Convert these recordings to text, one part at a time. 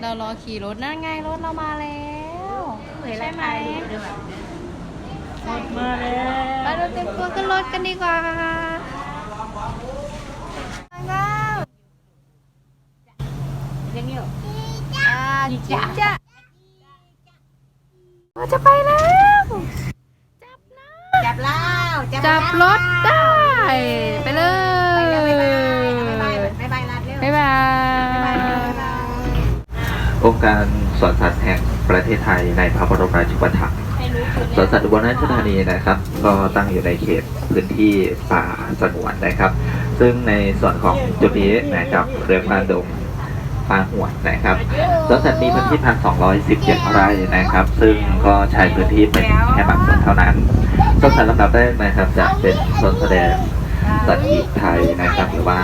เรารอขี่รถนั่นไงรถเรามาแล้วใช่ไหมมาแล้วไปเราเต็มตัวขึ้นรถกันดีกว่าว้าวยังอยู่อ่าจิ๊กจ้ะเราจะไปแล้วจับแล้วจับรถได้ ไปเลยบายบายบายลาเร็วบ๊ายบาย องค์การสวนสัตว์แห่งประเทศไทยในพระบรมราชูปถัมภ์สวนสัตว์อุบลราชธานีนะครับ ก็ตั้งอยู่ในเขตพื้นที่ป่าสงวนนะครับ ซึ่งในส่วนของจุดนี้นะครับเรียกว่าดงปางหวนนะครับสวนสัตว์มีพื้นที่พันสองร้อยสิบเจ็ดไร่นะครับ ซึ่งก็ใช้พื้นที่เป็นแค่บางส่วนเท่านั้นสวนสัตว์ลำดับแรกนะครับจะเป็นสวนแสดงสัตว์ปีกไทยนะครับหรือว่า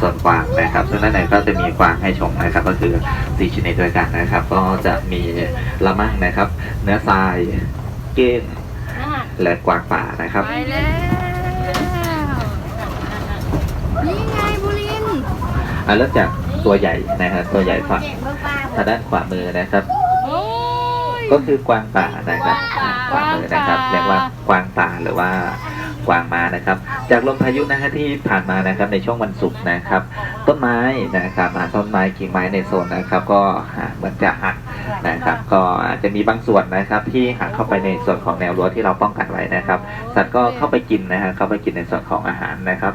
ส่วนกวางนะครับซึ่งด้านในก็จะมีกวางให้ชมนะครับ ก็คือสี่ชนิดด้วยกันนะครับ ก็จะมีละมั่งนะครับ เนื้อทรายเก้งและกวางป่านะครับไปแล้วนี่ไงบุรินทร์อะเริ่มจากตัวใหญ่นะครับตัวใหญ่ฝั่งทางด้านขวามือนะครับโอ้ยก็คือกวางป่านะครับอะขวามือนะครับเรียกว่ากวางป่าหรือว่า กวางมานะครับ จากลมพายุนะฮะที่ผ่านมานะครับในช่วงวันศุกร์นะครับ ต้นไม้นะครับต้นไม้กิ่งไม้ในโซนนะครับ ก็เหมือนจะหักนะครับ ก็อาจจะมีบางส่วนนะครับ ที่หักเข้าไปในส่วนของแนวรั้วที่เราป้องกันไว้นะครับ สัตว์ก็เข้าไปกินนะฮะเข้าไปกินในส่วนของอาหารนะครับ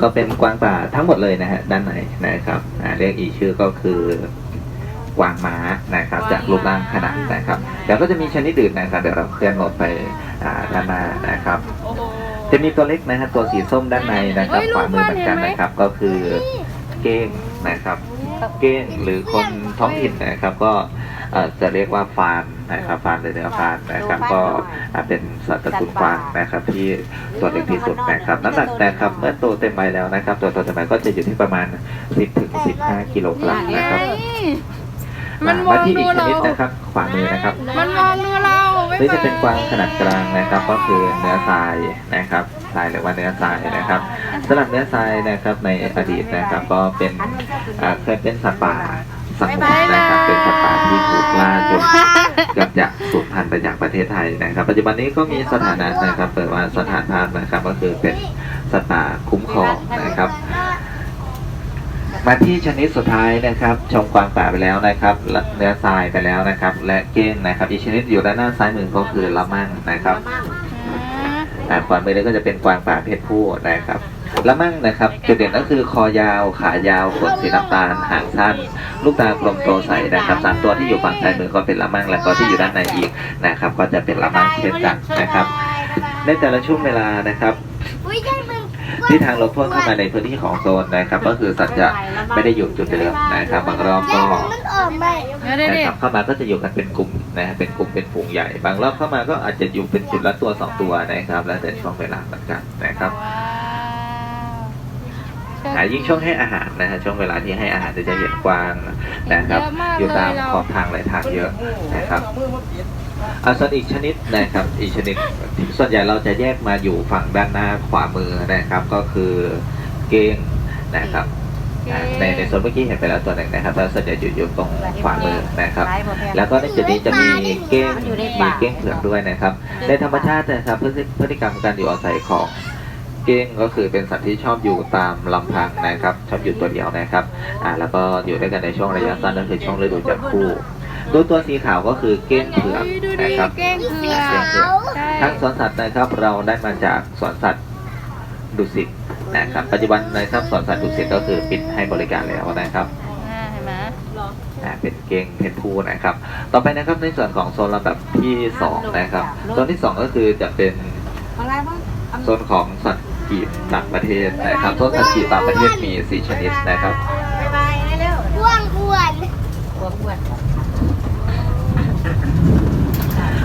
ก็เป็นกวางป่าทั้งหมดเลยนะฮะด้านในนะครับเรียกอีกชื่อก็คือ กวางม้านะครับ จากรูปร่างขนาดนะครับเดี๋ยวก็จะมีชนิดอื่นนะครับเดี๋ยวเราเคลื่อนรถไปอ่าด้านหน้านะครับ จะมีตัวเล็กนะฮะตัวสีส้มด้านในนะครับขวามือเหมือนกันนะครับ ก็คือเก้งนะครับ เก้งหรือคนท้องถิ่นนะครับก็เอ่อจะเรียกว่าฟานนะครับฟานหรือเนื้อฟานนะครับก็อ่าเป็นสัตว์ตระกูลกวางนะครับที่ตัวเล็กที่สุดนะครับน้ำหนักนะครับเมื่อโตเต็มวัยแล้วนะครับ ตัวโตเต็มวัยก็จะอยู่ที่ประมาณ 10ถึง15 กิโลกรัมนะครับ มันมอมางที่ดูอีกชเรานิดนะครับ ขวามือนะครับมันมองดูเราไม่นี่จะเป็นกวางขนาดกลางนะครับ ก็คือเนื้อทรายนะครับทรายหรือว่าเนื้อทรายนะครับสำหรับเนื้อทรายนะครับในอดีตนะครับ ก็เป็นอ่าเคยเป็นสัตว์ป่าสังคมนะครับเป็นสัตว์ป่าที่ถูกล่าจนเกือบจะสูญพันธุ์ไปจากประเทศไทยนะครับ ปัจจุบันนี้ก็มีสถานะนะครับเปิดว่าสถานพันธุ์นะครับ ก็คือเป็นสัตว์ป่าคุ้มครองนะครับ มาที่ชนิดสุดท้ายนะครับ ชมกวางป่าไปแล้วนะครับและเนื้อทรายไปแล้วนะครับ และเก้งนะครับ อีกชนิดอยู่ด้านหน้าซ้ายมือก็คือละมั่งนะครับอ่าขวามือนี้ก็จะเป็นกวางป่าเพศผู้นะครับละมั่งนะครับจุดเด่นก็คือคอยาว ขายาวขนสีน้ำตาลหางสั้น ลูกตากลมโตใสนะครับสามตัวที่อยู่ฝั่งซ้ายมือก็เป็นละมั่งและก็ที่อยู่ด้านในอีกนะครับ ก็จะเป็นละมั่งเช่นกันนะครับ ในแต่ละช่วงเวลานะครับอุ้ยได้มึง ที่ทางรถพ่วงเข้ามาในพื้นที่ของโซนนะครับ ก็คือสัตว์จะไม่ได้อยู่จุดเดิมนะครับบางรอบก็มันออกมาเดี๋ยวเดี๋ยวนะเดี๋คยรัวบเข้ามาก็จะอยู่กันเป็นกลุ่มนะฮะเป็นกลุ่มเป็นฝูงใหญ่ บางรอบเข้ามาก็อาจจะอยู่เป็นจุดละตัวสองตัวนะครับ แล้วแต่ช่วงเวลาเหมือนกันนะครับว้าวอ่ายิ่งช่วงให้อาหารนะฮะช่วงเวลาที่ให้อาหารจะเห็นกวางนะครับ อยู่ตามขอบทางไหลทางเยอะนะครับ อาส่วนอีกชนิดนะครับอีกชนิดส่วนใหญ่เราจะแยกมาอยู่ฝั่งด้านหน้าขวามือนะครับ ก็คือเก้งนะครับอ่าในในส่วนเมื่อกี้เห็นไปแล้วตัวหนึ่งนะครับแล้วส่วนใหญ่อยู่อยู่ตรงขวามือนะครับ แล้วก็ในจุดนี้จะมีเก้งมีเก้งเผือกด้วยนะครับ ในธรรมชาตินะครับพฤติพฤติกรรมการอยู่อาศัยของเก้งก็คือเป็นสัตว์ที่ชอบอยู่ตามลำพังนะครับ ชอบอยู่ตัวเดียวนะครับอ่าแล้วก็อยู่ด้วยกันในช่วงระยะสั้นก็คือช่วงฤดูจับคู่ ดูตัวสีขาวก็คือเก้งเผือกดูดินะครับเก้งเผือกเก้งเผือก ใช่ทั้งสวนสัตว์นะครับเราได้มาจากสวนสัตว์ดุสิตนะครับ ปัจจุบันนะครับสวนสัตว์ดุสิตก็คือปิดให้บริการแล้วนะครับอ่าเห็นไหมอ่าเป็นเก้งเพศผู้นะครับ ต่อไปนะครับในส่วนของโซนลำดับที่สองนะครับโซนที่สองก็คือจะเป็นอะไรบ้างโซนของสัตว์กีบต่างประเทศนะครับโซนสัตว์กีบต่างประเทศมีสี่ชนิดนะครับ บายบายเร็วอ้วนอ้วนๆอ้วนอ้วน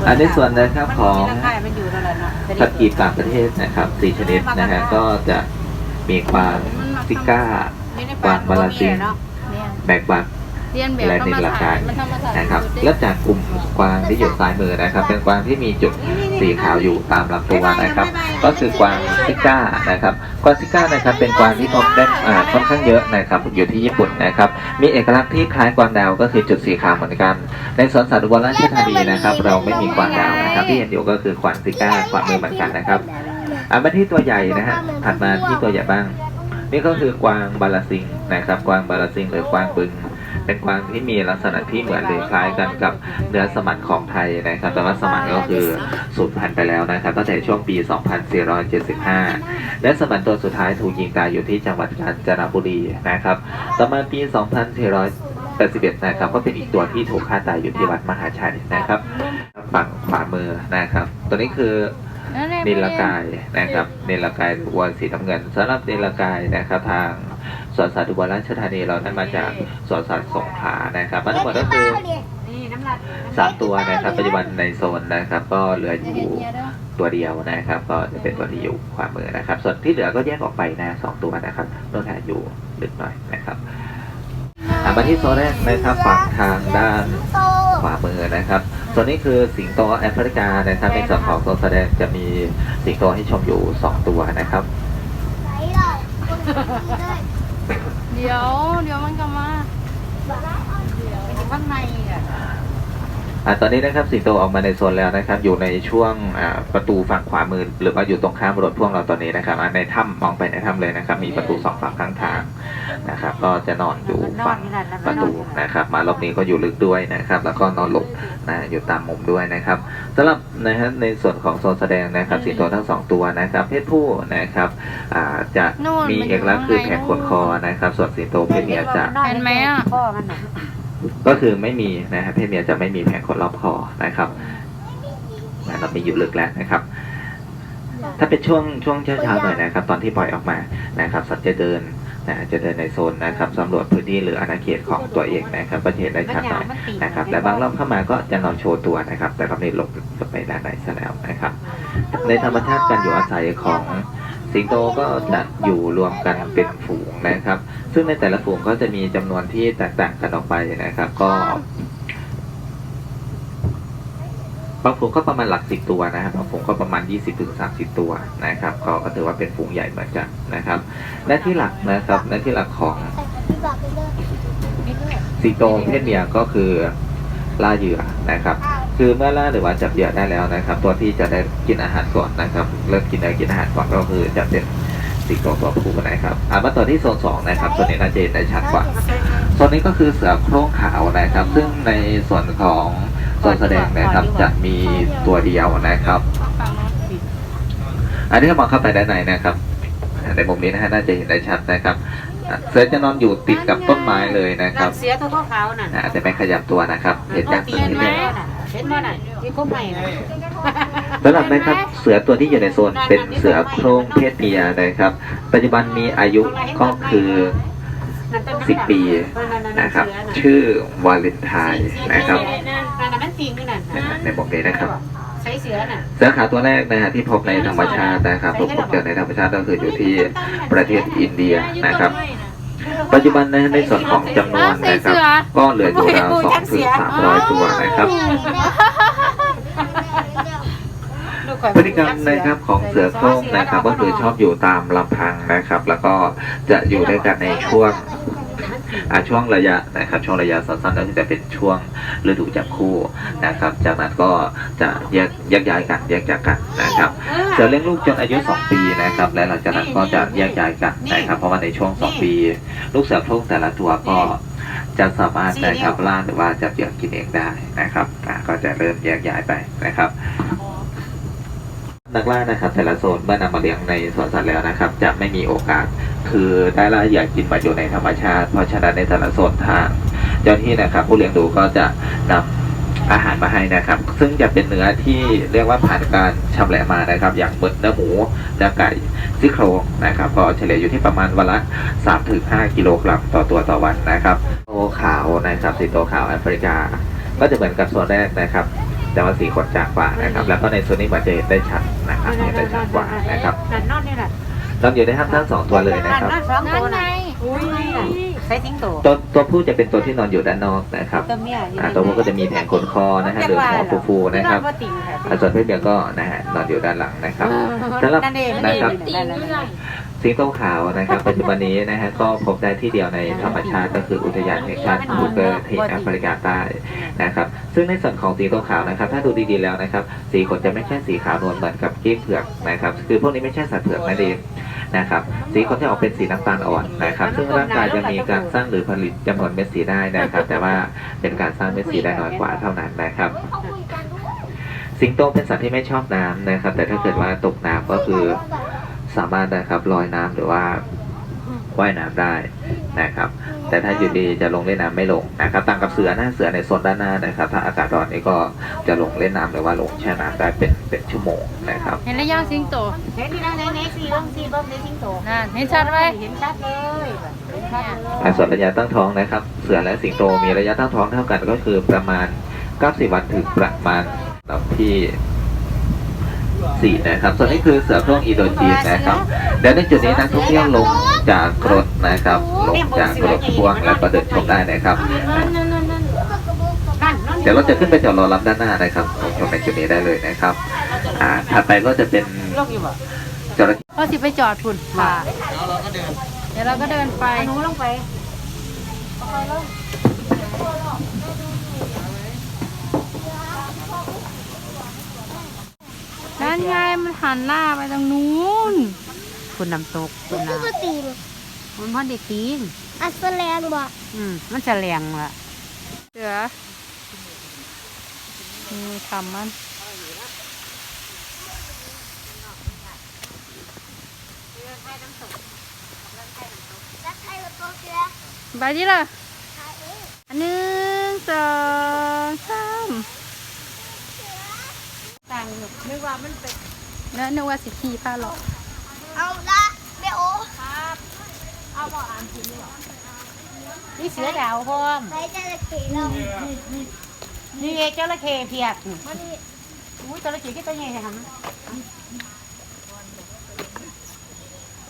อันในส่วนนะครับของมันมีราคามันอยู่แล้วเนาะสัตว์กีบต่างประเทศนะครับสี่ชนิดนะฮะก็จะมีกวางซิก้ากวางบาลาซิงเนาะเนี่ยแบกบักเรียนแบบและธรนิรมลศาการสตร์มันธรรมศาสตร์นะครับสุดแล้วจากกลุ่มกวางที่อยู่ซ้ายมือนะครับ เป็นกวางที่มีจุดสีขาวอยู่ตามลำตัวนะครับ ก็คือกวางซิก้านะครับกวางซิก้านะครับเป็นกวางที่พบได้อ่าค่อนข้างเยอะนะครับอยู่ที่ญี่ปุ่นนะครับมีเอกลักษณ์ที่คล้ายกวางดาวก็คือจุดสีขาวเหมือนกัน ในสวนสัตว์อุบลราชธานีนะครับ เราไม่มีกวางดาวนะครับที่เห็นอยู่ก็คือกวางซิก้ากวางมือเหมือนกันนะครับอ่ามาที่ตัวใหญ่นะฮะถัดมาที่ตัวใหญ่บ้าง นี่ก็คือกวางบาลาซิงนะครับกวางบาลาซิงหรือกวางบึง เป็นกวางที่มีลักษณะที่เหมือนหรือคล้ายกันกับเนื้อสมันของไทยนะครับ แต่ว่าสมันก็คือสูญพันธุ์ไปแล้วนะครับตั้งแต่ช่วงปี 2475 และสมันตัวสุดท้ายถูกยิงตายอยู่ที่จังหวัดกาญจนบุรีนะครับต่อมาปี 2481นะครับก็เป็นอีกตัวที่ถูกฆ่าตายอยู่ที่วัดมหาชัยนะครับฝั่งขวามือนะครับ ตัวนี้คือนั่นแหละนิลกายนะครับนิลกายหรือวัวสีน้ำเงินสำหรับนิลกายนะครับทาง สวนสัตว์อุบลราชธานีเราได้มาจากสวนสัตว์สงขลานะครับมันทั้งหมดก็คือนี่น้ำลายสามตัวนะครับปัจจุบันในโซนนะครับ ก็เหลืออยู่ตัวเดียวนะครับ ก็จะเป็นตัวที่อยู่ขวามือนะครับ ส่วนที่เหลือก็แยกออกไปนะสองตัวนะครับโน่นแหละอยู่ลึกหน่อยนะครับอะมาที่โซนแรกนะครับฝั่งทางด้านโตขวามือนะครับส่วนนี้คือสิงโตแอฟริกานะครับในส่วนของตัวแสดงจะมีสิงโตให้ชมอยู่ 2 ตัวนะครับ ด้เดี๋ยว เดี๋ยวมันกลับมาข้างในอะอ่าตอนนี้นะครับสิงโตออกมาในโซนแล้วนะครับ อยู่ในช่วงอ่าประตูฝั่งขวามือ หรือว่าอยู่ตรงข้ามรถพ่วงเราตอนนี้นะครับอ่าในถ้ำมองไปในถ้ำเลยนะครับ มีประตูสองฝั่งข้างทางนะครับ ก็จะนอนอยู่ฝั่งประตูนะครับ มารอบนี้ก็อยู่ลึกด้วยนะครับ แล้วก็นอนหลบนะอยู่ตามมุมด้วยนะครับ สำหรับนะฮะในส่วนของโซนแสดงนะครับสิงโตทั้งสองตัวนะครับเพศผู้นะครับอ่าจะมีเอกลักษณ์คือแผงขนคอนะครับ ส่วนสิงโตเพศเมียจะ เห็นไหมอะพ่อมันน่ะก็คือไม่มีนะครับเพศเมียจะไม่มีแผงขนรอบคอนะครับนะเรามีอยู่ลึกแล้วนะครับ ถ้าเป็นช่วงช่วงเช้าๆหน่อยนะครับ ตอนที่ปล่อยออกมานะครับ สัตว์จะเดิน นะจะเดินในโซนนะครับสำรวจพื้นที่หรืออาณาเขตของตัวเองนะครับประเทศได้ชัดหน่อยนะครับและบางรอบเข้ามาก็จะนอนโชว์ตัวนะครับ แต่รอบนี้หลบไปด้านในซะแล้วนะครับ ในธรรมชาติการอยู่อาศัยของสิงโตก็จะอยู่รวมกันเป็นฝูงนะครับ ซึ่งในแต่ละฝูงก็จะมีจำนวนที่แตกต่างกันออกไปนะครับ ก็ บางฝูงก็ประมาณหลักสิบตัวนะครับบางฝูงก็ประมาณ 20ถึง30ตัวนะครับก็ก็ถือว่าเป็นฝูงใหญ่เหมือนกันนะครับหน้าที่หลักนะครับหน้าที่หลักของสิงโตเพศเมียก็คือล่าเหยื่อนะครับคือเมื่อล่าหรือว่าจับเหยื่อได้แล้วนะครับ ตัวที่จะได้กินอาหารก่อนนะครับเริ่มกินได้กินอาหารก่อนก็คือจะเป็นสิงโตตัวผู้นะครับอ่ามาต่อที่โซนสองนะครับโซนนี้น่าจะเห็นได้ชัดกว่าโซนนี้ก็คือเสือโคร่งขาวนะครับ ซึ่งในส่วนของ โซนแสดงนะครับ จะมีตัวเดียวนะครับ อันนี้ถ้ามองเข้าไปด้านในนะครับในมุมนี้นะฮะน่าจะเห็นได้ชัดนะครับ เสือจะนอนอยู่ติดกับต้นไม้เลยนะครับเสียตัวขาวๆน่ะอะแต่ไม่ขยับตัวนะครับ เห็นจากตัวเห็นนี้ไหมเลยเห็นบ่น่ะที่เขาใหม่สำหรับนะครับเสือตัวที่อยู่ในโซนเป็นเสือโคร่งเพศเมียนะครับ ปัจจุบันมีอายุก็คือ 10ปีนะครับ ชื่อวาเลนไทน์นะครับนั่นน่ะมันจริงนี่น่ะนะฮะในมุมนี้นะครับใช้เสือน่ะเสือขาวตัวแรกนะฮะที่พบในธรรมชาตินะครับถูกพบเจอในธรรมชาติก็คืออยู่ที่ประเทศอินเดียนะครับ ปัจจุบันนะฮะในส่วนของจำนวนนะครับ ก็เหลืออยู่ราวสองถึงสามร้อยตัวนะครับ พฤติกรรมนะครับของเสือโคร่งนะครับ ก็คือชอบอยู่ตามลำพังนะครับ แล้วก็จะอยู่ด้วยกันในช่วงอ่าช่วงระยะนะครับช่วงระยะสั้นๆก็จะเป็นช่วงฤดูจับคู่นะครับ จากนั้นก็จะแยกแยกย้ายกันแยกจากกันนะครับเสือเลี้ยงลูกจนอายุ 2 ปีนะครับ และหลังจากนั้นก็จะแยกย้ายกันนะครับ เพราะว่าในช่วง 2 ปี ลูกเสือโคร่งแต่ละตัวก็จะสามารถนะครับล่าหรือว่าจับเหยื่อกินเองได้นะครับอ่าก็จะเริ่มแยกย้ายไปนะครับ นักล่านะครับ แต่ละโซนเมื่อนำมาเลี้ยงในสวนสัตว์แล้วนะครับ จะไม่มีโอกาส คือได้ล่าเหยื่อกินมาอยู่ในธรรมชาติ เพราะฉะนั้นในแต่ละโซนทาง เจ้าหน้าที่นะครับ ผู้เลี้ยงดูก็จะนำอาหารมาให้นะครับ ซึ่งจะเป็นเนื้อที่เรียกว่าผ่านการชำแหละมานะครับ อย่างเบิดเนื้อหมูเนื้อไก่ซี่โครงนะครับ ก็เฉลี่ยอยู่ที่ประมาณวันละ3-5กิโลกรัมต่อตัวต่อวันนะครับโตขาวนะครับสีโตขาวแอฟริกา ก็จะเหมือนกับส่วนแรกนะครับ แต่ว่าสีขนจางกว่านะครับ แล้วก็ในส่วนนี้เหมือนจะเห็นได้ชัดนะครับเห็นได้ชัดกว่านะครับนั่นนอนนี่แหละนอนอยู่ในถ้ำทั้งสองตัวเลยนะครับนั่นสองนั่ตัวนไงน่ะอุ้ยใส่ทิ้งโตตัวตัวผู้จะเป็นตัวที่นอนอยู่ด้านนอกนะครับตัวเมียอยู่อ่าตัวผู้ก็จะมีแผงขนคอนะฮะเดินหัวฟูๆนะครับว่าติ่งค่ะอ่าส่วนเพศเมียก็นะฮะนอนอยู่ด้านหลังนะครับสำหรับนั่นเองนะครับ สิงโตขาวนะครับ ปัจจุบันนี้นะฮะก็พบได้ที่เดียวในธรรมชาติก็คืออุทยานแห่งชาติบูเกอร์ที่แอฟริกาใต้นะครับซึ่งในส่วนของสิงโตขาวนะครับ ถ้าดูดีๆแล้วนะครับ สีขนจะไม่ใช่สีขาวนวลเหมือนกับเก้งเผือกนะครับ คือพวกนี้ไม่ใช่สัตว์เผือกนั่นเองนะครับสีขนจะออกเป็นสีน้ำตาลอ่อนนะครับ ซึ่งร่างกายจะมีการสร้างหรือผลิตจำนวนเม็ดสีได้นะครับ แต่ว่าเป็นการสร้างเม็ดสีได้น้อยกว่าเท่านั้นนะครับสิงโตเป็นสัตว์ที่ไม่ชอบน้ำนะครับ แต่ถ้าเกิดว่าตกน้ำก็คือ สามารถนะครับลอยน้ำหรือว่าว่ายน้ำได้นะครับ แต่ถ้าอยู่ดีจะลงเล่นน้ำไม่ลงนะครับต่างกับเสือนะเสือในโซนด้านหน้านะครับ ถ้าอากาศร้อนนี่ก็จะลงเล่นน้ำหรือว่าลงแช่น้ำได้เป็นเป็นชั่วโมงนะครับเห็นแล้วยังสิงโตเห็นนี่นะในในสีเบิ้งสีเบิ้งในทิ้งโตนั่นเห็นชัดไหมเห็นชัดเลยเห็นชัดเลยอ่าส่วนระยะตั้งท้องนะครับ เสือและสิงโตมีระยะตั้งท้องเท่ากันก็คือประมาณ 90 วันถึงประมาณลำที่ สี่นะครับส่วนนี้คือเสือโคร่งอินโดจีนนะครับเดี๋ยวในจุดนี้นักท่องเที่ยวลงจากรถนะครับลงจากรถพ่วงแล้วก็เดินชมได้นะครับนั่นนั่นนั่นนั่นนั่นนั่นเดี๋ยวเราจะขึ้นไปจอดรอรับด้านหน้านะครับชมในจุดนี้ได้เลยนะครับอ่าถัดไปก็จะเป็นลงอยู่บ่จระเข้ก็สิไปจอดฝุ่นค่ะเดี๋ยวเราก็เดินไปหนูลงไป นั่นไงมันหันหน้าไปตรงนู้นคุณน้ำตกคุณคือน้ก็ตีนำมันพอดีตีนอัสแลนบอกอืมมันจะแรงละเสือนี่ทำมันแล้วใครละตัวเสือไปดิล่ะใครเองอันหนึ่งสองสามต่าง นึกว่ามันเป็นแล้วนึกว่าสิขี่ผ้าหรอกเอาละแม่โอนี่เสือดาวพร้อมใส่จระเข้เรานี่เอจระเข้เพียกมานี่อุ้ยจระเข้ก็ตัวใหญ่ทำ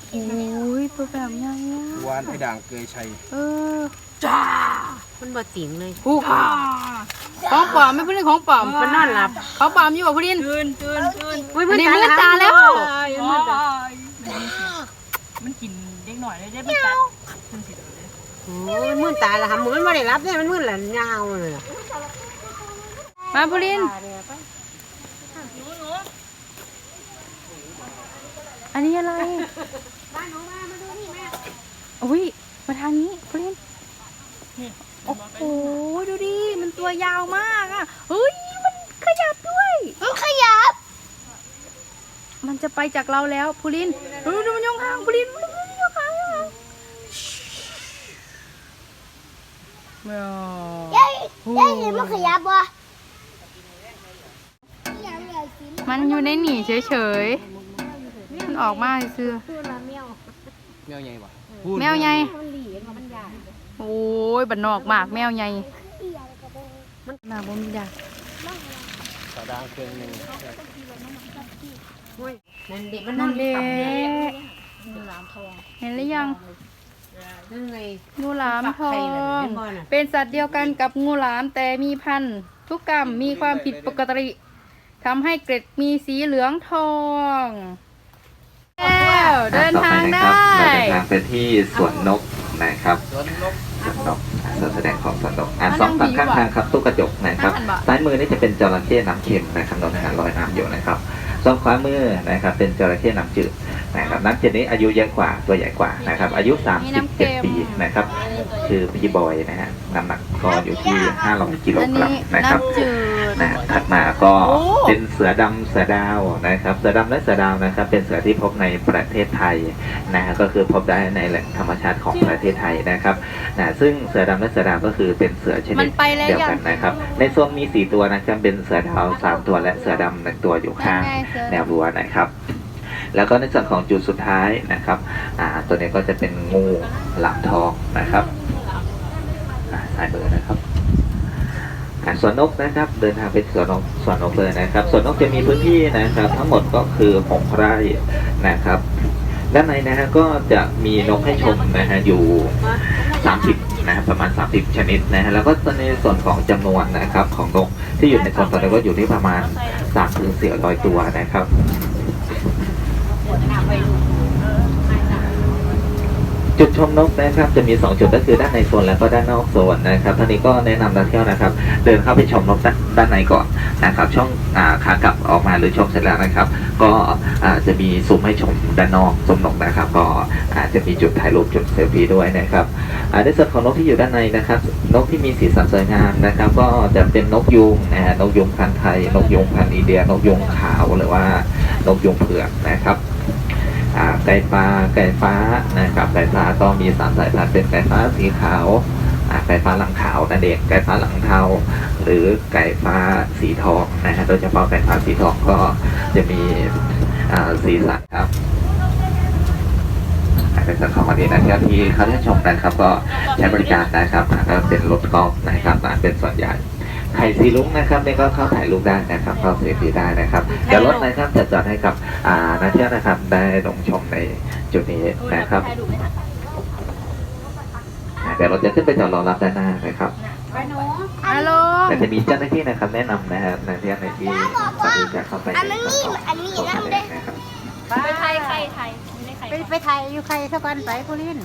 โอ้ยตัวแบบใหญ่อะวานไอ้ด่างเกยชัยเออมันบ่ติ่งเลยอู้ ของปลอมไม่เป็นของปลอมมันนอนหลับของปลอมอยู่บ่พูดินอุ้ยอันนี้มือตาแล้ว มันกินเด็กหน่อยเลยได้ไม่กัดมันสิโอ้ยมือตาละหำมือมันไม่ได้รับเนี่ยมันมือหลันยาวเลยมาพูดิน อันนี้อะไรอุ้ยมาทางนี้พูดิน โอ้โหดูดิมันตัวยาวมากอะเฮ้ยมันขยับด้วย มันขยับ มันจะไปจากเราแล้วพูลินดูดูมันยองหางพูลินดูมันยองหางอะแมวยายยายเห็นมันขยับบ่ยังใหญ่สิมันอยู่ในหนีเฉยๆมันออกมาซื้อแมวใหญ่ปะแมวใหญ่ โอ้ยบันนอกมากแมวใหญ่มันน่าบ่มีดาสาดางเครื่องหนึ่งนั่นเด็กมันนนั่อนนเละเห็นหรือยังนั่นไงงูหลามทอปักไข่เลยงเห็นบ่น่ะเป็นสัตว์เดียวกันกับงูหลามแต่มีพันธุกรรมมีความผิดปกติทำให้เกล็ดมีสีเหลืองทองแล้วเดินทางต่อได้ปนะครับเราเดินทางไปที่สวนนก นะครับสวนนกสวนนกอะสวนแสดงของสวนนกอะสองฝั่งข้างทางครับตู้กระจกนะครับนั่นบะซ้ายมือนี่จะเป็นจระเข้น้ำเค็มนะครับนอนหาลอยน้ำอยู่นะครับส่วนขวามือนะครับเป็นจระเข้น้ำจืดนะครับน้ำจืดนี้อายุเยอะกว่าตัวใหญ่กว่านะครับ อายุ 37 ปีนะครับคือพี่บอยนะฮะน้ำหนักก็อยู่ที่ 500กิโลอันกรันี้มนะครับ น้ำจืดนะถัดมาก็โอ้เป็นเสือดำเสือดาวนะครับ เสือดำและเสือดาวนะครับ เป็นเสือที่พบในประเทศไทยนะฮะก็คือพบได้ในแหล่งธรรมชาติของประเทศไทยนะครับนะซึ่งเสือดำและเสือดาวก็คือเป็นเสือชมันินดไปแล้วเดียวยังกันนะครับ ในโซนมีสี่ตัวนะครับเป็นเสือดาวสามตัวและเสือดำหนึ่งตัวอยู่ข้างนั่นไงเสือแนวรั้วนะครับแล้วก็ในส่วนของจุดสุดท้ายนะครับ อ่า ตัวนี้ก็จะเป็นงูหลามทองนะครับ อ่าสายมือนะครับอ่า สวนนกนะครับเดินทางไปสวนนกสวนนกเลยนะครับสวนนกจะมีพื้นที่นะครับ ทั้งหมดก็คือหกไร่นะครับ ด้านในนะฮะก็จะมีนกให้ชมนะฮะอยู่ 30นะครับประมาณ 30 ชนิดนะฮะแล้วก็ในส่วนของจำนวนนะครับของนกที่อยู่ในสวนตอนนี้ก็อยู่ที่ประมาณ3ถึง400ตัวนะครับ จุดชมนกนะครับจะมี 2 จุดก็คือด้านในโซนแล้วก็ด้านนอกโซนนะครับท่านนี้ก็แนะนำนักเที่ยวนะครับ เดินเข้าไปชมนกด้านในก่อนนะครับ ช่องอาขากลับออกมาหรือชมเสร็จแล้วนะครับ ก็จะมีซุ้มให้ชมด้านนอกซุ้มนกนะครับ ก็อาจจะมีจุดถ่ายรูปจุดเซลฟี่ด้วยนะครับอ่าในส่วนของนกที่อยู่ด้านในนะครับ นกที่มีสีสันสวยงามนะครับ ก็จะเป็นนกยูงนะฮะนกยูงพันธุ์ไทย นกยูงพันธุ์อินเดีย นกยูงขาวหรือว่านกยูงเผือกนะครับ ไก่ฟ้าไก่ฟ้านะครับไก่ฟ้าก็มีสามสายพันธุ์เป็นไก่ฟ้าสีขาวไก่ฟ้าหลังขาวนั่นเองไก่ฟ้าหลังเทาหรือไก่ฟ้าสีทองนะฮะโดยเฉพาะไก่ฟ้าสีทองก็จะมีสีสันครับอ่าในส่วนของวันนี้นักเที่ยวที่เขาได้ชมนะครับก็ใช้บริการนะครับก็เป็นรถกอล์ฟนะครับเป็นส่วนใหญ่ ไข่สีลุงนะครับนี่ก็เข้าถ่ายรูปได้นะครับเข้าเซฟฟี่ได้นะครับเดี๋ยวรถนะครับจะจอดให้กับอ่านักเที่ยวนะครับได้ลงชมในจุดนี้นะครับอ่าเดี๋ยวเราจะขึ้นไปจอดรอรับด้านหน้านะครับฮัลโหลแต่จะมีเจ้าหน้าที่นะครับแนะนำนะฮะนักเที่ยวในที่สามารถจะเข้าไปอันนี้อันนี้ของนั่นแสดเด้งนะครับไปไทยไทยไทยไม่ได้ไทยไปไปไทยอยู่ใครสักวันไปกุลิน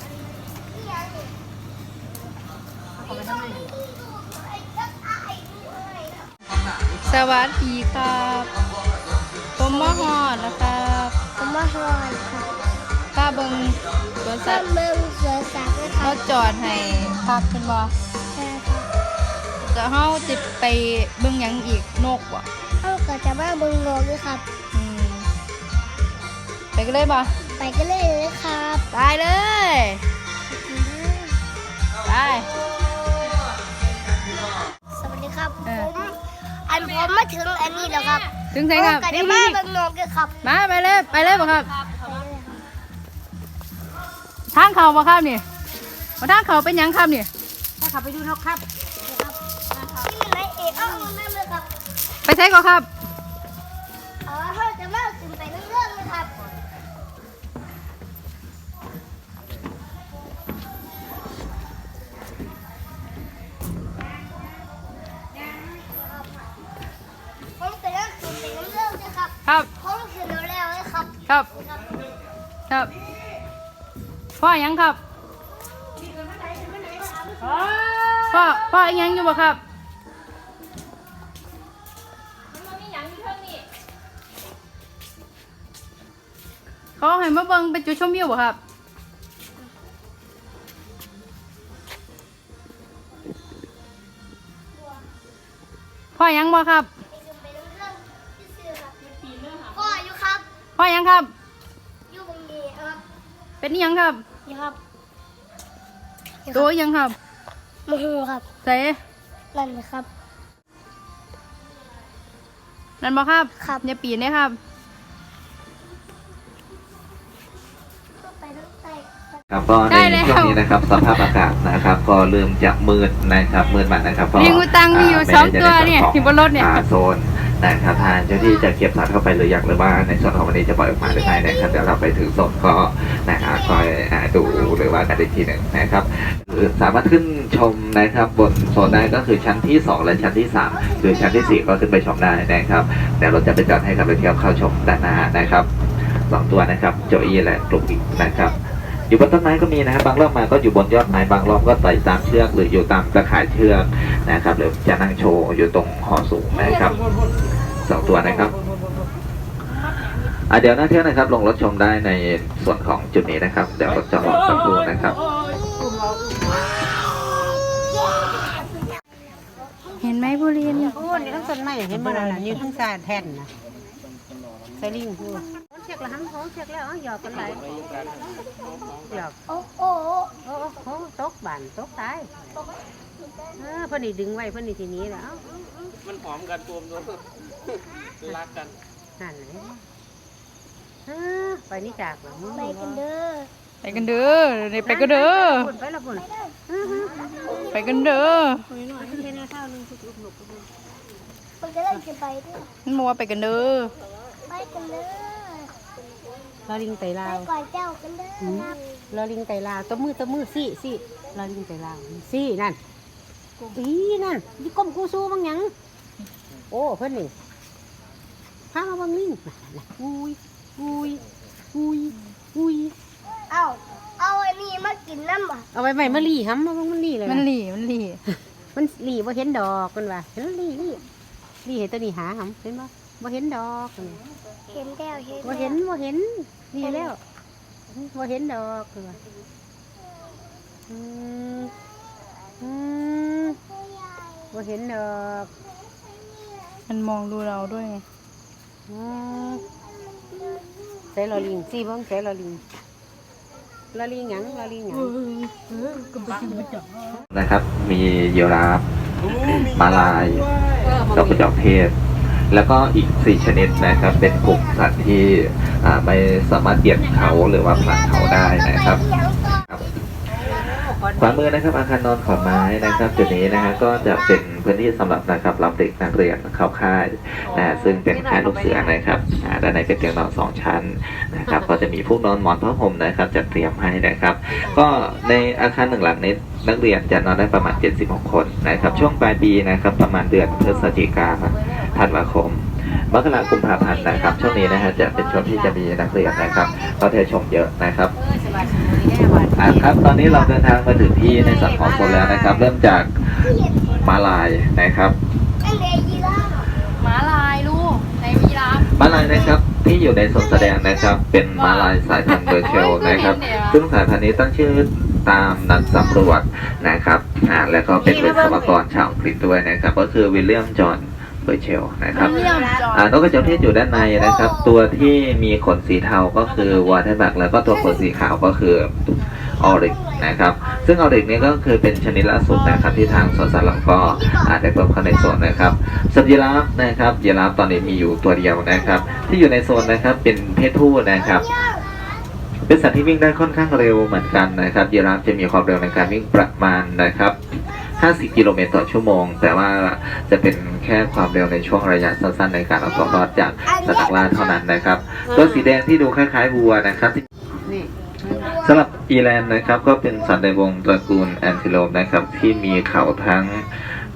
สวัสดีครับผมมะฮอดนะครับผมมาฮอนค่ะป้าเบิงสวนสัข้าตว์เมืองสวนสัตว์นะคเขารับจอดให้พักเป็นบ่ใช่ค่ะจะเฮาจิไปเบิ่งหยังอีกนกบ่เขาก็จะมาเมืองนอกด้วยครับอืมไปกันเลยบ่ไปกันเลยเลยครับไปเลยไป นผมมาถึงอันนี้แล้วครับถึงไหนครับผมก็จะนี่มานี่เมืองนอกด้วยครับมาไปเลยไปเลยบ่ครับ ทางเขาบ่ครับนี่มาทางเขาเป็นหยังครับนี่ ถ้าขับไปดูนกครับ ที่ไหนเอกเอานั่นเลยครับ ไปใช้ก่อนครับ อยังอยู่บ่ครับเขาให้มาเบิ่งเป็นจุดชมวิวบ่ครับพ่อยังบ่ครับขึ้นไปเรื่องๆที่ซื้อครับพ่ออยู่ครับพ่อยังครับ อยู่ตรงนี้ครับ เป็นอิหยังครับนี่ครับตัวอิหยังครับมือครับใส่ นั่นนะครับ นั่นบ่ครับครับ อย่าปีนเด้ครับไปตั้งแต่ครับก็ได้ในแล้ว ช่วงนี้นะครับสภาพอากาศนะครับ ก็เริ่มจะมืดนะครับมืดมันนะครับก็ลิงอุตังมีอยู่าสองไม่ตัวได้จะเนี่ยใส่อยู่บนรถเนี่ย อ่าโซน นะครับทางเจ้าที่จะเก็บสัตว์เข้าไปหรือยังหรือว่าในส่วนของวันนี้จะปล่อยออกมาหรือไม่นะครับเดี๋ยวเราไปถึงโซนก็นะฮะคอยดูหรือว่ากันอีกทีหนึ่งนะครับสามารถขึ้นชมนะครับบนโซนได้ก็คือชั้นที่ 2 และชั้นที่3หรือชั้นที่ 4 ก็ขึ้นไปชมได้นะครับเดี๋ยวเราจะไปจัดให้กับนักเที่ยวเข้าชมด้านหน้านะครับสองตัวนะครับโจอี้และกลุ่มอีกนะครับ อยู่บนต้นไม้ก็มีนะครับบางรอบมาก็อยู่บนยอดไม้บางรอบก็ไต่ตามเชือกหรืออยู่ตามตะข่ายเชือกนะครับ หรือจะนั่งโชว์อยู่ตรงหอสูงนะครับสองตัวนะครับอะเดี๋ยวนักเที่ยวนะครับ ลงรถชมได้ในส่วนของจุดนี้นะครับ เดี๋ยวจะรอสักครู่นะครับ เห็นไหมบุรีนโอ้นี่ทั้งต้นไม้เห็นบ่นั่นน่ะอยู่ทั้งซาแท่นนะใส่ลิงพูดเชือกละหังของเชือกแล้วเอาหยอกกันไหลายหยอกโอ้โหโอ้โหตกบานตกตายเออเพิ่นนี่ดึงไว้เพิ่นนี่ทีนี้แล้วมันหอมกันตัวมตัวรักกันนั่นไหนเออไปนี่จากเหรอมึงไปกันเด้อไปกันเด้อเดี๋ยวไปกันเด้อฝุ่นไปละฝุ่นไปกันเด้อเห็นข้าวนึงทุกๆหนุกมันจะได้จะไปด้วยมันบอกว่าไปกันเด้อไปกันเลย ลอลิงไตลาไปวก่อนเจ้ากันเลยนะลอลิงไตลาวตัวมือตัวมือสี่สี่ลอลิงไตลาวสี่นั่นอีนั่นยี่ก้มกูสู้บ้างยังโอ้เพื่อนนี่พามาบังลิงน่ะอุ้ยอุ้ยอุ้ยอุ้ยเอาเอาอันนี้มากินน้ำอะเอาไปใหม่มาลีห้ำมาบังมันลีเลยมันนะหลีมันหลีมันลีว่าเห็นดอกกันว่าเห็นลีลีลีเห็นตัวนี้หาหำเห็นบ่บ่เห็นดอกกันเห็นแล้วเห็นบ่เห็นบ่เห็น ลีแล้วบ่เห็นดอกกันว่าอืมอืมบ่เห็นดอกมันมองดูเราด้วยไงอืมใส่ลอลิงสิเบิ่งใส่ลอลิงลอลิงหยังลอลิงหยังนะครับ มียีราฟมาลายดอกกระจอกเทศ แล้วก็อีกสี่ชนิดนะครับ เป็นกลุ่มสัตว์ที่อ่า ไม่สามารถเหยียบเขาหรือว่าผลักเขาได้นะครับขวามือนะครับอาคารนอนขอนไม้นะครับจุดนี้นะฮะก็จะเป็นพื้นที่สำหรับนะครับรับเด็กนักเรียนเข้าค่ายนะซึ่งเป็นค่ายลูกเสือนะครับอ่าด้านในเป็นเตียงนอนสองชั้นนะครับก็จะมีผู้นอนหมอนผ้าห่มนะครับจัดเตรียมให้นะครับ ก็ในอาคารหนึ่งหลังนี้นักเรียนจะนอนได้ประมาณ 76 คนนะครับช่วงปลายปีนะครับประมาณเดือนพฤศจิกาธันวาคม มกราคมกุมภาพันธ์นะครับ ช่วงนี้นะฮะจะเป็นช่วงที่จะมีนักเรียนนะครับก็เทชมเยอะนะครับอ่าครับ ตอนนี้เราเดินทางมาถึงที่ในส่วนของคนแล้วนะครับ เริ่มจากมาลายนะครับอันเดียยีราฟหมาลายลูกในวีราฟมาลายนะครับที่อยู่ในสวนแสดงนะครับ เป็นมาลายสายพันธุ์เบอร์เชลนะครับ ซึ่งสายพันธุ์นี้ตั้งชื่อตามนักสำรวจนะครับอ่าแล้วก็เป็นวิศวกรชาวอังกฤษด้วยนะครับ ก็คือวิลเลียมจอห์น เบอร์เชลนะครับเยี่ยมจออ่านกกระจอกเทศอยู่ด้านในนะครับ ตัวที่มีขนสีเทาก็คือวอเทอร์แบ็กแล้วก็ตัวขนสีขาวก็คือออริกนะครับ ซึ่งออริกนี้ก็คือเป็นชนิดล่าสุดนะครับที่ทางสวนสัตว์เราก็อาจได้เพิ่มเข้าในโซนนะครับสัตว์ยีราฟนะครับยีราฟตอนนี้มีอยู่ตัวเดียวนะครับ ที่อยู่ในโซนนะครับเป็นเพศผู้นะครับเป็นสัตว์ที่วิ่งได้ค่อนข้างเร็วเหมือนกันนะครับยีราฟจะมีความเร็วในการวิ่งประมาณนะครับ 50 กิโลเมตรต่อชั่วโมง แต่ว่าจะเป็นแค่ความเร็วในช่วงระยะสั้นๆในการเอาตัวรอดจากสัตว์นักล่าเท่านั้นนะครับ ตัวสีแดงที่ดูคล้ายๆวัวนะครับที่นี่สำหรับอีแลนด์นะครับก็เป็นสัตว์ในวงตระกูลแอนติโลปนะครับที่มีเขาทั้ง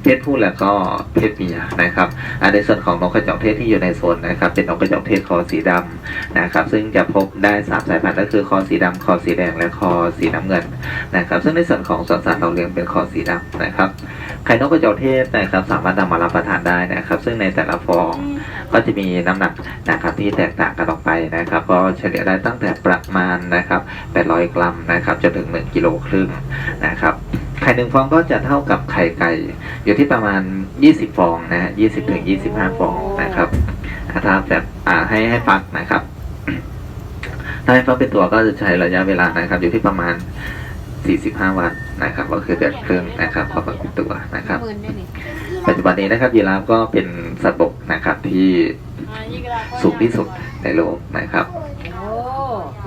เพศผู้และก็เพศเมียนะครับอันในส่วนของนกกระจอกเทศที่อยู่ในโซนนะครับ เป็นนกกระจอกเทศคอสีดำนะครับ ซึ่งจะพบได้สามสายพันธุ์ก็คือคอสีดำคอสีแดงและคอสีน้ำเงินนะครับ ซึ่งในส่วนของสวนสัตว์เราเลี้ยงเป็นคอสีดำนะครับไข่นกกระจอกเทศนะครับ สามารถนำมารับประทานได้นะครับ ซึ่งในแต่ละฟองก็จะมีน้ำหนักนะครับที่แตกต่างกันออกไปนะครับ ก็เฉลี่ยได้ตั้งแต่ประมาณนะครับ800 กรัมนะครับจนถึง 1กิโลครึ่งนะครับ ไข่หนึ่งฟองก็จะเท่ากับไข่ไก่ อยู่ที่ประมาณ 20 ฟองนะฮะ20ถึง25ฟองนะครับอ่าถ้าแบบอ่าให้ให้ฟักนะครับ ถ้าให้ฟักเป็นตัวก็จะใช้ระยะเวลานะครับ อยู่ที่ประมาณ 45 วันนะครับ ก็คือเดือนครึ่งนะครับพอฟักเป็นตัวนะครับหมื่นได้นี่ปัจจุบันนี้นะครับยีราฟก็เป็นสัตว์บกนะครับที่สูงที่สุดในโลกนะครับ โอ้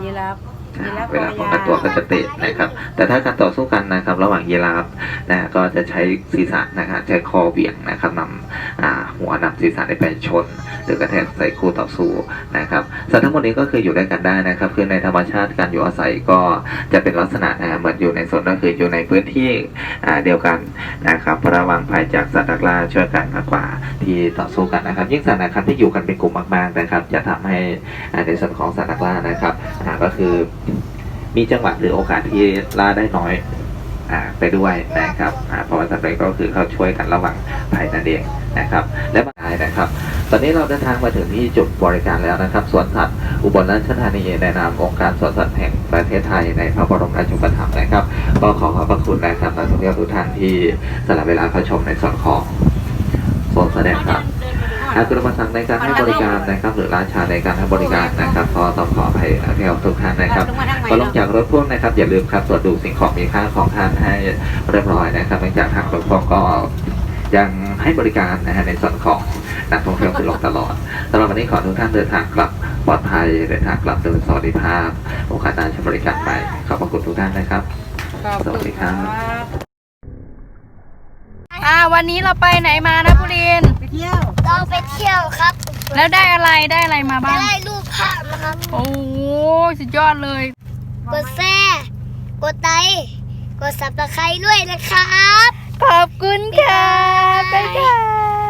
ยีราฟ ยีราฟเวลาป้องกันตัวก็จะเตะนะครับ แต่ถ้าการต่อสู้กันนะครับ ระหว่างยีราฟนะก็จะใช้ศีรษะนะครับใช้คอเบี่ยงนะครับนำอ่าหัวนำศีรษะไปชน หรือกระแทกใส่คู่ต่อสู้นะครับสัตว์ทั้งหมดนี้ก็คืออยู่ด้วยกันได้นะครับ คือในธรรมชาติการอยู่อาศัยก็จะเป็นลักษณะนะเหมือนอยู่ในโซนก็คืออยู่ในพื้นที่อ่าเดียวกันนะครับระวังภัยจากสัตว์นักล่าช่วยกันมากกว่าที่ต่อสู้กันนะครับ ยิ่งสัตว์นะครับที่อยู่กันเป็นกลุ่มมากๆนะครับ จะทำให้อ่าในส่วนของสัตว์นักล่านะครับอ่าก็คือมีจังหวะหรือโอกาสที่ล่าได้น้อยอาไปด้วยนะครับอ่าเพราะว่าสัตว์เลี้ยงก็คือเขาช่วยกันระหว่างภัยนั่นเองนะครับ และมาได้นะครับ ตอนนี้เราเดินทางมาถึงที่จุดบริการแล้วนะครับสวนสัตว์อุบลราชธานีในนามองค์การสวนสัตว์แห่งประเทศไทยในพระบรมราชูปถัมภ์นะครับ ก็ขอขอบพระคุณนะครับนักท่องเที่ยวทุกท่านที่สละเวลาเข้าชมในส่วนของโซนแสดงครับ หากคุณประสงค์ในการให้บริการนะครับ หรือร้านชาในการให้บริการนะครับก็ต้องขออภัยนักท่องเที่ยวทุกท่านนะครับพอลงจากรถพ่วงนะครับ อย่าลืมครับตรวจดูสิ่งของมีค่าของท่านให้เรียบร้อยนะครับเนื่องจากทางรถพ่วงก็ยังให้บริการนะฮะในส่วนของนักท่องเที่ยวขึ้นลงตลอดสำหรับวันนี้ขอทุกท่านเดินทางกลับปลอดภัยเดินทางกลับโดยสวัสดิภาพ โอกาสหน้าใช้บริการใหม่ขอบพระคุณทุกท่านนะครับขอบสวัคุสณดีคครัรับบอ่าวันนี้เราไปไหนมานะปุรินไป เที่ยวเราไปเที่ยวครับแล้วได้อะไรได้อะไรมาจะบ้างได้รูปภาพนะครับ โอ้โหสุดยอดเลย กดแซ่กดไลค์กดสับตะไคร้ด้วยนะครับ ขอบคุณค่ะบ๊ายบาย